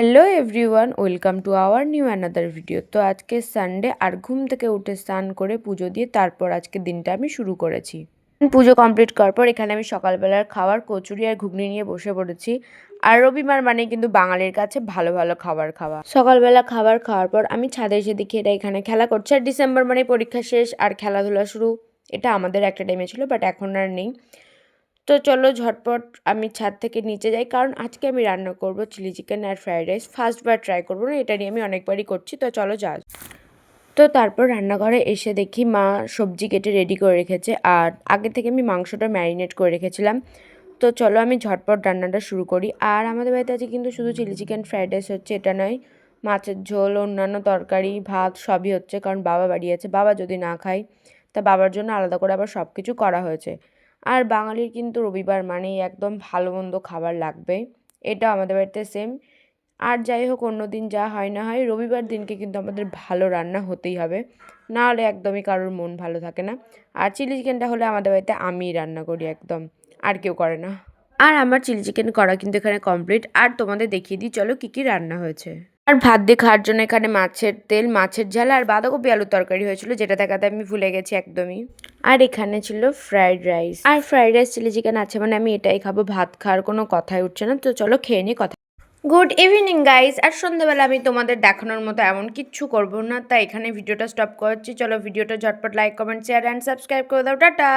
Hello everyone welcome to our new another video তো আজকে Sunday আর ঘুম থেকে উঠে স্নান করে পুজো দিয়ে তারপর আজকে দিনটা আমি শুরু করেছি। পুজো কমপ্লিট করার পর এখানে আমি সকালবেলার খাওয়ার কচুরি আর ঘুগনি নিয়ে বসে পড়েছি। আর রবিবার মানে কিন্তু বাঙালির কাছে ভালো ভালো খাবার খাওয়া। সকালবেলা খাবার খাওয়ার পর আমি ছাদে এসে দেখি এটা এখানে খেলা করছে। আর ডিসেম্বর মানে পরীক্ষা শেষ, আর খেলাধুলা শুরু। এটা আমাদের একটা টাইমে ছিল বাট এখন আর নেই। তো চলো ঝটপট আমি ছাদ থেকে নিচে যাই। কারণ আজকে আমি রান্না করব চিলি চিকেন আর ফ্রাইড রাইস। ফার্স্টবার ট্রাই করব না, এটা নিয়ে আমি অনেকবারই করছি। তো চলো যা তো তারপর রান্নাঘরে এসে দেখি মা সবজি কেটে রেডি করে রেখেছে। আর আগে থেকে আমি মাংসটা ম্যারিনেট করে রেখেছিলাম। তো চলো আমি ঝটপট রান্নাটা শুরু করি। আর আমাদের বাড়িতে আছে কিন্তু শুধু চিলি চিকেন ফ্রাইড রাইস হচ্ছে, এটা নয়। মাছের ঝোল, অন্যান্য তরকারি, ভাত সবই হচ্ছে। কারণ বাবা বাড়ি আছে, বাবা যদি না খায়, তা বাবার জন্য আলাদা করে আবার সব কিছু করা হয়েছে। আর বাঙালির কিন্তু রবিবার মানেই একদম ভালো মন্দ খাবার লাগবে। এটা আমাদের বাড়িতে সেম আর যাই হোক, অন্য দিন যা হয় না হয়, রবিবার দিনকে কিন্তু আমাদের ভালো রান্না হতেই হবে। না হলে একদমই কারোর মন ভালো থাকে না। আর চিলি চিকেনটা হলে আমাদের বাড়িতে আমিই রান্না করি একদম। আর কেউ করে না। আর আমার চিলি চিকেন করা কিন্তু এখানে কমপ্লিট আর তোমাদের দেখিয়ে দিই, চলো কী কী রান্না হয়েছে। আর ভাত দিয়ে খাওয়ার জন্য এখানে মাছের তেল, মাছের ঝাল আর বাঁধাকপি আলুর তরকারি হয়েছিল, যেটা দেখাতে আমি ভুলে গেছি একদমই। আর এখানে ছিল ফ্রাইড রাইস আর ফ্রাইড রাইস চিলি চিকেন আছে মানে আমি এটাই খাব। ভাত খাওয়ার কোনো কথাই উঠছে না। তো চলো খেয়ে নিই কথা। গুড ইভিনিং গাইস আর সন্ধ্যাবেলা আমি তোমাদের দেখানোর মতো এমন কিচ্ছু করব না। তাই এখানে ভিডিওটা স্টপ করছি। চলো ভিডিওটা ঝটপট like comment share and subscribe করে দাও। টাটা!